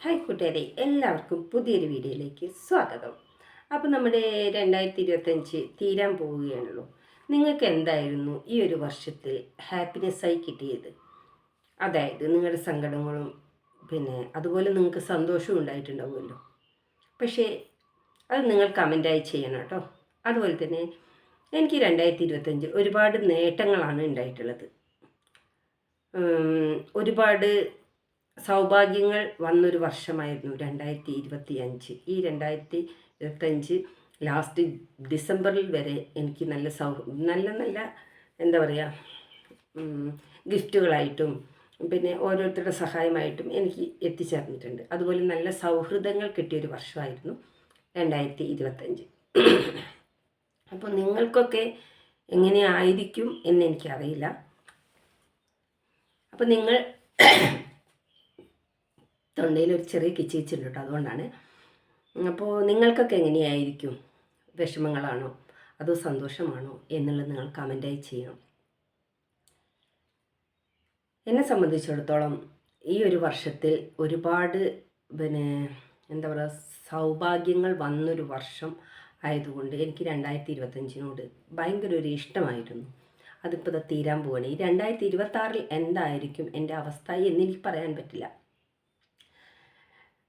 Hi കൂട്ടുകാരെ. എല്ലാവർക്കും പുതിയൊരു വീഡിയോയിലേക്ക് സ്വാഗതം. അപ്പോൾ നമ്മുടെ രണ്ടായിരത്തി ഇരുപത്തഞ്ച് തീരാൻ പോവുകയാണല്ലോ. നിങ്ങൾക്ക് എന്തായിരുന്നു ഈ ഒരു വർഷത്തിൽ ഹാപ്പിനെസ്സായി കിട്ടിയത്? അതായത് നിങ്ങളുടെ സങ്കടങ്ങളും പിന്നെ അതുപോലെ നിങ്ങൾക്ക് സന്തോഷവും ഉണ്ടായിട്ടുണ്ടാവുമല്ലോ. പക്ഷേ അത് നിങ്ങൾ കമന്റായി ചെയ്യണം കേട്ടോ. അതുപോലെ തന്നെ എനിക്ക് രണ്ടായിരത്തി ഇരുപത്തഞ്ച് ഒരുപാട് നേട്ടങ്ങളാണ് ഉണ്ടായിട്ടുള്ളത്. ഒരുപാട് സൗഭാഗ്യങ്ങൾ വന്നൊരു വർഷമായിരുന്നു രണ്ടായിരത്തി ഇരുപത്തി അഞ്ച് ഈ രണ്ടായിരത്തി ഇരുപത്തഞ്ച് ലാസ്റ്റ് ഡിസംബറിൽ വരെ എനിക്ക് നല്ല സൗ നല്ല നല്ല എന്താ പറയുക ഗിഫ്റ്റുകളായിട്ടും പിന്നെ ഓരോരുത്തരുടെ സഹായമായിട്ടും എനിക്ക് എത്തിച്ചേർന്നിട്ടുണ്ട്. അതുപോലെ നല്ല സൗഹൃദങ്ങൾ കിട്ടിയൊരു വർഷമായിരുന്നു രണ്ടായിരത്തി ഇരുപത്തഞ്ച് അപ്പോൾ നിങ്ങൾക്കൊക്കെ എങ്ങനെയായിരിക്കും എന്ന് എനിക്കറിയില്ല. അപ്പോൾ നിങ്ങൾ തൊണ്ടയിൽ ഒരു ചെറിയ കിച്ചിച്ചുണ്ട് കേട്ടോ അതുകൊണ്ടാണ്. അപ്പോൾ നിങ്ങൾക്കൊക്കെ എങ്ങനെയായിരിക്കും? വിഷമങ്ങളാണോ? അതോ സന്തോഷമാണോ? എന്നുള്ളത് നിങ്ങൾ കമന്റായി ചെയ്യണം. എന്നെ സംബന്ധിച്ചിടത്തോളം ഈ ഒരു വർഷത്തിൽ ഒരുപാട് പിന്നെ എന്താ പറയുക സൗഭാഗ്യങ്ങൾ വന്നൊരു വർഷം ആയതുകൊണ്ട് എനിക്ക് രണ്ടായിരത്തി ഇരുപത്തഞ്ചിനോട് ഭയങ്കര ഒരു ഇഷ്ടമായിരുന്നു. അതിപ്പോൾ തീരാൻ പോവാണ്. ഈ രണ്ടായിരത്തി ഇരുപത്താറിൽ എന്തായിരിക്കും എന്റെ അവസ്ഥ എന്നെനിക്ക് പറയാൻ പറ്റില്ല.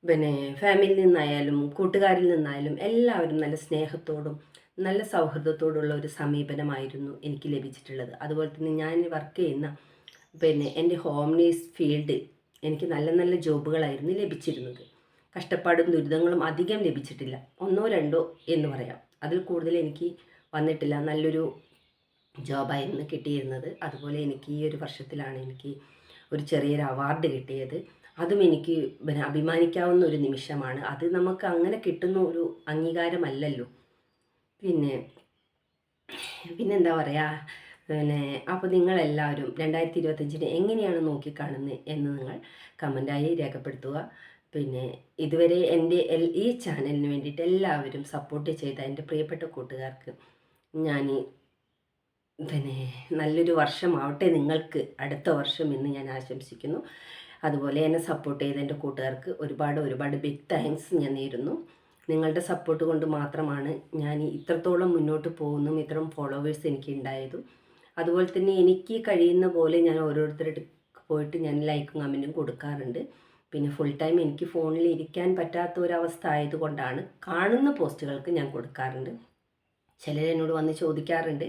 പിന്നെ ഫാമിലിയിൽ നിന്നായാലും കൂട്ടുകാരിൽ നിന്നായാലും എല്ലാവരും നല്ല സ്നേഹത്തോടും നല്ല സൗഹൃദത്തോടുള്ള ഒരു സമീപനമായിരുന്നു എനിക്ക് ലഭിച്ചിട്ടുള്ളത്. അതുപോലെ തന്നെ ഞാൻ വർക്ക് ചെയ്യുന്ന പിന്നെ എന്റെ ഹോംനേഴ്സ് ഫീൽഡിൽ എനിക്ക് നല്ല നല്ല ജോബുകളായിരുന്നു ലഭിച്ചിരുന്നത്. കഷ്ടപ്പാടും ദുരിതങ്ങളും അധികം ലഭിച്ചിട്ടില്ല. ഒന്നോ രണ്ടോ എന്ന് പറയാം. അതിൽ കൂടുതൽ എനിക്ക് വന്നിട്ടില്ല. നല്ലൊരു ജോബായിരുന്നു കിട്ടിയിരുന്നത്. അതുപോലെ എനിക്ക് ഈ ഒരു വർഷത്തിലാണ് എനിക്ക് ഒരു ചെറിയൊരു അവാർഡ് കിട്ടിയത്. അതും എനിക്ക് പിന്നെ അഭിമാനിക്കാവുന്ന ഒരു നിമിഷമാണ്. അത് നമുക്ക് അങ്ങനെ കിട്ടുന്ന ഒരു അംഗീകാരമല്ലല്ലോ. പിന്നെ പിന്നെന്താ പറയുക പിന്നെ അപ്പോൾ നിങ്ങളെല്ലാവരും രണ്ടായിരത്തി ഇരുപത്തഞ്ചിനെ എങ്ങനെയാണ് നോക്കിക്കാണുന്നത് എന്ന് നിങ്ങൾ കമന്റായി രേഖപ്പെടുത്തുക. പിന്നെ ഇതുവരെ എന്റെ എൽ- ഈ ചാനലിന് വേണ്ടിയിട്ട് എല്ലാവരും സപ്പോർട്ട് ചെയ്ത എന്റെ പ്രിയപ്പെട്ട കൂട്ടുകാർക്ക് ഞാൻ പിന്നെ നല്ലൊരു വർഷമാവട്ടെ നിങ്ങൾക്ക്. അടുത്ത വർഷം എന്ന് ഞാൻ ആശംസിക്കുന്നു. അതുപോലെ എന്നെ സപ്പോർട്ട് ചെയ്ത എന്റെ കൂട്ടുകാർക്ക് ഒരുപാട് ഒരുപാട് ബിഗ് താങ്ക്സ് ഞാൻ നേരുന്നു. നിങ്ങളുടെ സപ്പോർട്ട് കൊണ്ട് മാത്രമാണ് ഞാൻ ഇത്രത്തോളം മുന്നോട്ട് പോകുന്നതും ഇത്രയും ഫോളോവേഴ്സ് എനിക്ക് ഉണ്ടായതും. അതുപോലെ തന്നെ എനിക്ക് കഴിയുന്ന പോലെ ഞാൻ ഓരോരുത്തരുടെ പോയിട്ട് ഞാൻ ലൈക്കും കമന്റും കൊടുക്കാറുണ്ട്. പിന്നെ ഫുൾ ടൈം എനിക്ക് ഫോണിൽ ഇരിക്കാൻ പറ്റാത്ത ഒരവസ്ഥ ആയതുകൊണ്ടാണ് കാണുന്ന പോസ്റ്റുകൾക്ക് ഞാൻ കൊടുക്കാറുണ്ട്. ചിലർ എന്നോട് വന്ന് ചോദിക്കാറുണ്ട്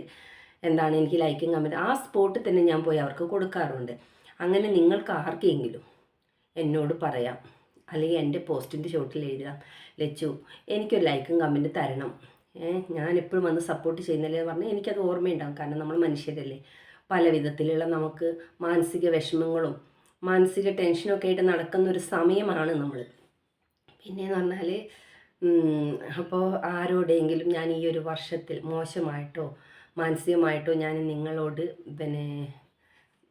എന്താണ് എനിക്ക് ലൈക്കും കമന്റ് ആ സ്പോട്ടിൽ തന്നെ ഞാൻ പോയി അവർക്ക് കൊടുക്കാറുണ്ട്. അങ്ങനെ നിങ്ങൾക്ക് ആർക്കെങ്കിലും എന്നോട് പറയാം. അല്ലെങ്കിൽ എന്റെ പോസ്റ്റിന്റെ ചോട്ടിൽ എഴുതാം. ലച്ചു എനിക്കൊരു ലൈക്കും കമന്റ് തരണം. ഞാൻ എപ്പോഴും വന്ന് സപ്പോർട്ട് ചെയ്യുന്നില്ലേ പറഞ്ഞാൽ എനിക്കത് ഓർമ്മയുണ്ടാകും കാരണം നമ്മൾ മനുഷ്യരല്ലേ. പല വിധത്തിലുള്ള നമുക്ക് മാനസിക വിഷമങ്ങളും മാനസിക ടെൻഷനൊക്കെ ആയിട്ട് നടക്കുന്ന ഒരു സമയമാണ് നമ്മൾ. പിന്നെയെന്ന് പറഞ്ഞാൽ അപ്പോൾ ആരോടെങ്കിലും ഞാൻ ഈ ഒരു വർഷത്തിൽ മോശമായിട്ടോ മാനസികമായിട്ടോ ഞാൻ നിങ്ങളോട് പിന്നെ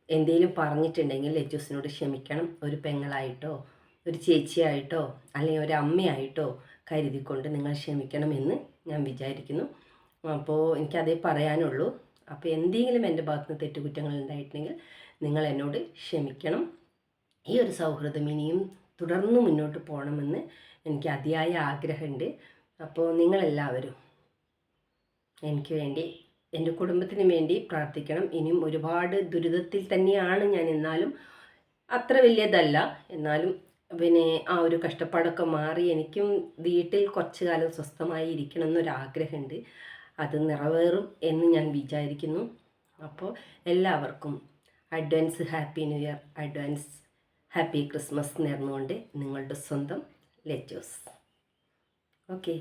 എന്തെങ്കിലും പറഞ്ഞിട്ടുണ്ടെങ്കിൽ ലജൂസിനോട് ക്ഷമിക്കണം. ഒരു പെങ്ങളായിട്ടോ ഒരു ചേച്ചിയായിട്ടോ അല്ലെങ്കിൽ ഒരു അമ്മയായിട്ടോ കരുതിക്കൊണ്ട് നിങ്ങൾ ക്ഷമിക്കണം എന്ന് ഞാൻ വിചാരിക്കുന്നു. അപ്പോൾ എനിക്കതേ പറയാനുള്ളൂ. അപ്പോൾ എന്തെങ്കിലും എന്റെ ഭാഗത്ത് നിന്ന് തെറ്റുകുറ്റങ്ങൾ ഉണ്ടായിട്ടുണ്ടെങ്കിൽ നിങ്ങൾ എന്നോട് ക്ഷമിക്കണം. ഈ ഒരു സൗഹൃദം ഇനിയും തുടർന്ന് മുന്നോട്ട് പോകണമെന്ന് എനിക്ക് അതിയായ ആഗ്രഹമുണ്ട്. അപ്പോൾ നിങ്ങളെല്ലാവരും എനിക്ക് വേണ്ടി എന്റെ കുടുംബത്തിന് വേണ്ടി പ്രാർത്ഥിക്കണം. ഇനിയും ഒരുപാട് ദുരിതത്തിൽ തന്നെയാണ് ഞാൻ എന്നാലും അത്ര വലിയതല്ല. എന്നാലും പിന്നെ ആ ഒരു കഷ്ടപ്പാടൊക്കെ മാറി എനിക്കും വീട്ടിൽ കുറച്ചു കാലം സ്വസ്ഥമായി ഇരിക്കണം എന്നൊരാഗ്രഹമുണ്ട് അത് നിറവേറും എന്ന് ഞാൻ വിചാരിക്കുന്നു. അപ്പോൾ എല്ലാവർക്കും advance happy new year advance happy Christmas നേർന്നുകൊണ്ട് നിങ്ങളുടെ സ്വന്തം ലെറ്റോസ് ഓക്കെ.